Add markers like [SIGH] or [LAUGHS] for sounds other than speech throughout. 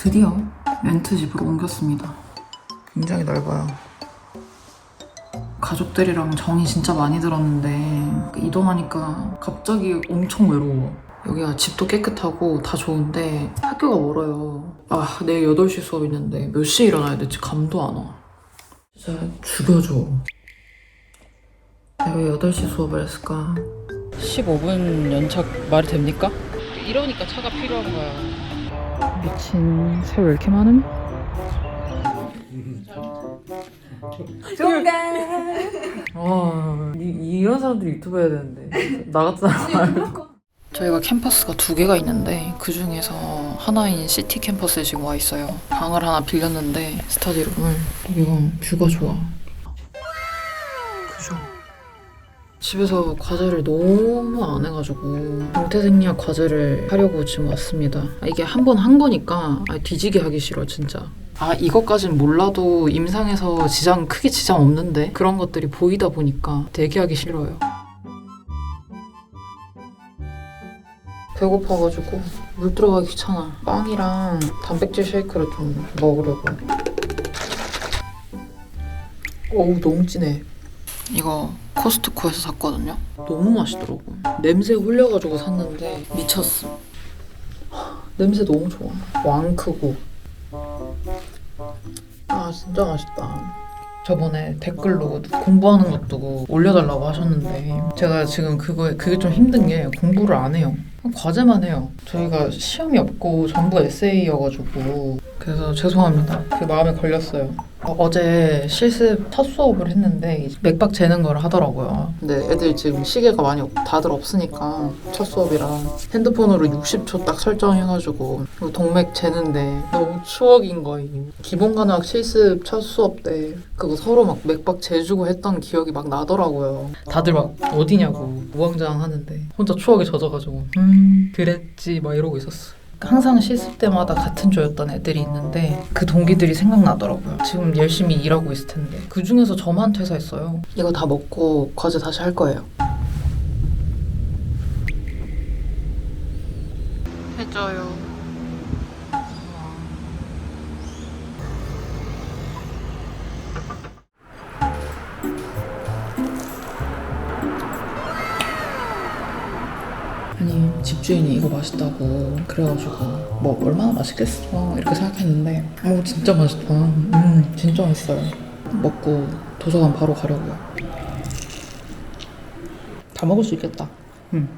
드디어 렌트 집으로 옮겼습니다. 굉장히 넓어요. 가족들이랑 정이 진짜 많이 들었는데 이동하니까 갑자기 엄청 외로워. 여기가 집도 깨끗하고 다 좋은데 학교가 멀어요. 아, 내일 8시 수업 있는데 몇 시에 일어나야 될지 감도 안 와. 진짜 죽여줘. 내가 왜 8시 수업을 했을까? 15분 연착 말이 됩니까? 이러니까 차가 필요한 거야. 미친 새왜 이렇게 많음? 아, 이, 이런 사람들이 유튜브 해야 되는데 나 같은 사람 저희가 캠퍼스가 두 개가 있는데 그 중에서 하나인 시티 캠퍼스에 지금 와 있어요. 방을 하나 빌렸는데 스터디룸을 이건 뷰가 좋아. 그죠? 집에서 과제를 너무 안 해가지고 경태생리학 과제를 하려고 지금 왔습니다. 아, 이게 한 번 한 거니까 아, 뒤지게 하기 싫어 진짜. 아 이것까진 몰라도 임상에서 지장 크게 지장 없는데 그런 것들이 보이다 보니까 되게 하기 싫어요. 배고파가지고 물 들어가기 귀찮아. 빵이랑 단백질 쉐이크를 좀 먹으려고. 어우 너무 진해. 이거 코스트코에서 샀거든요. 너무 맛있더라고. 냄새 홀려가지고 샀는데 미쳤어. 하, 냄새 너무 좋아. 왕 크고. 아 진짜 맛있다. 저번에 댓글로 공부하는 것도 올려달라고 하셨는데 제가 지금 그거에 그게 좀 힘든 게 공부를 안 해요. 과제만 해요. 저희가 시험이 없고 전부 에세이여가지고 그래서 죄송합니다. 그 마음에 걸렸어요. 어, 제 실습 첫 수업을 했는데 맥박 재는 걸 하더라고요. 근데 애들 지금 시계가 많이 없- 다들 없으니까 첫 수업이라 핸드폰으로 60초 딱 설정해가지고 그 동맥 재는데 너무 추억인 거임. 기본관학 실습 첫 수업 때 그거 서로 막 맥박 재주고 했던 기억이 막 나더라고요. 다들 막 어디냐고 우왕좌왕 하는데 혼자 추억에 젖어가지고 음 그랬지 막 이러고 있었어. 항상 실습 때마다 같은 조였던 애들이 있는데 그 동기들이 생각나더라고요. 지금 열심히 일하고 있을 텐데 그 중에서 저만 퇴사했어요. 이거 다 먹고 과제 다시 할 거예요. 집주인이 이거 맛있다고 그래가지고 뭐 얼마나 맛있겠어? 이렇게 생각했는데 오 진짜 맛있다. 음 진짜 맛있어요. 먹고 도서관 바로 가려고요. 다 먹을 수 있겠다. 음.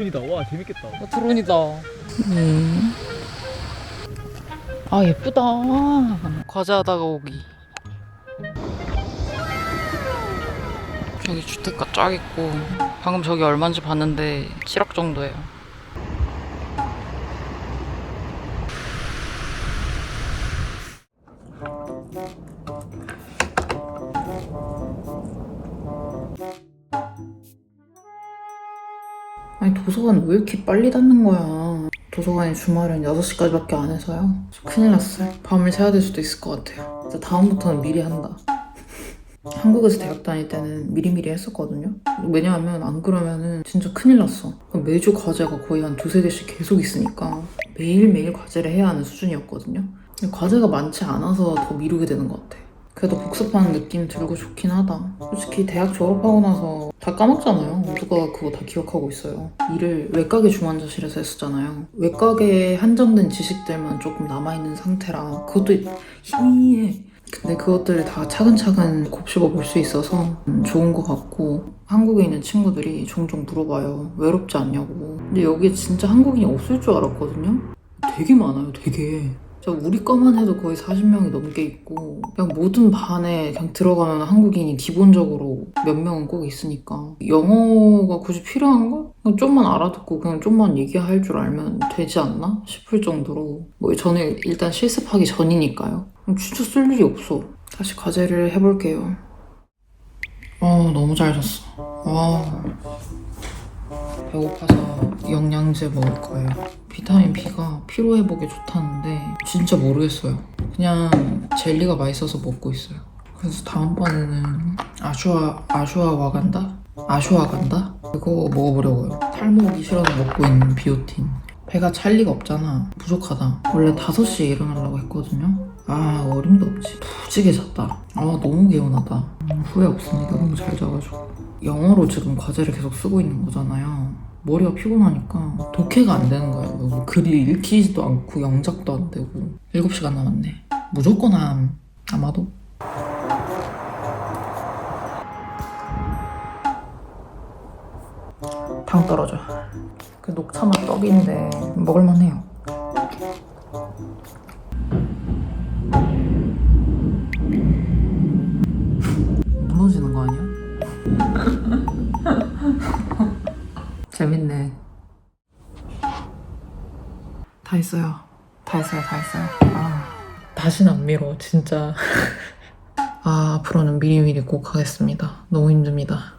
드론이다. 와 재밌겠다. 어, 드론이다. 음. 아 예쁘다. 과제하다가 오기. 저기 주택가 쫙 있고 방금 저기 얼마인지 봤는데 7억 정도예요. 아니 도서관 왜 이렇게 빨리 닫는 거야? 도서관이 주말은 6시까지밖에 안 해서요. 큰일 났어요. 밤을 새야 될 수도 있을 것 같아요. 진짜 다음부터는 미리 한다. [LAUGHS] 한국에서 대학 다닐 때는 미리미리 했었거든요. 왜냐하면 안 그러면은 진짜 큰일 났어. 매주 과제가 거의 한 두세 개씩 계속 있으니까 매일매일 과제를 해야 하는 수준이었거든요. 과제가 많지 않아서 더 미루게 되는 것 같아. 그래도 복습하는 느낌 들고 좋긴 하다. 솔직히 대학 졸업하고 나서 다 까먹잖아요. 누가 그거 다 기억하고 있어요. 일을 외과계 중환자실에서 했었잖아요. 외과계에 한정된 지식들만 조금 남아있는 상태라 그것도 희미해. 근데 그것들을 다 차근차근 곱씹어 볼 수 있어서 음, 좋은 것 같고 한국에 있는 친구들이 종종 물어봐요. 외롭지 않냐고. 근데 여기에 진짜 한국인이 없을 줄 알았거든요. 되게 많아요, 되게. 저 우리 거만 해도 거의 40명이 넘게 있고 그냥 모든 반에 그냥 들어가면 한국인이 기본적으로 몇 명은 꼭 있으니까 영어가 굳이 필요한가? 그냥 좀만 알아듣고 그냥 좀만 얘기할 줄 알면 되지 않나 싶을 정도로 뭐 저는 일단 실습하기 전이니까요. 진짜 쓸 일이 없어. 다시 과제를 해볼게요. 어 너무 잘 잤어. 아 배고파서 영양제 먹을 거예요. 비타민 B가 피로 회복에 좋다는데 진짜 모르겠어요. 그냥 젤리가 맛있어서 먹고 있어요. 그래서 다음번에는 아슈아 아슈아 와간다? 아슈아 간다? 그거 먹어보려고요. 탈모기 싫어서 먹고 있는 비오틴. 배가 찰 리가 없잖아. 부족하다. 원래 5시에 일어나려고 했거든요. 아 어림도 없지. 푸지게 잤다. 아 너무 개운하다. 음, 후회 없습니다. 너무 잘 자가지고. 영어로 지금 과제를 계속 쓰고 있는 거잖아요. 머리가 피곤하니까 독해가 안 되는 거예요. 뭐 글이 읽히지도 않고 영작도 안 되고 7시간 남았네. 무조건 함. 아마도. 당 떨어져. 그 녹차맛 떡인데 먹을만 해요. 재밌네. 다 했어요. 다 했어요. 다 했어요. 아, 다시는 안 미뤄, 진짜. 아, 앞으로는 미리미리 꼭 하겠습니다. 너무 힘듭니다.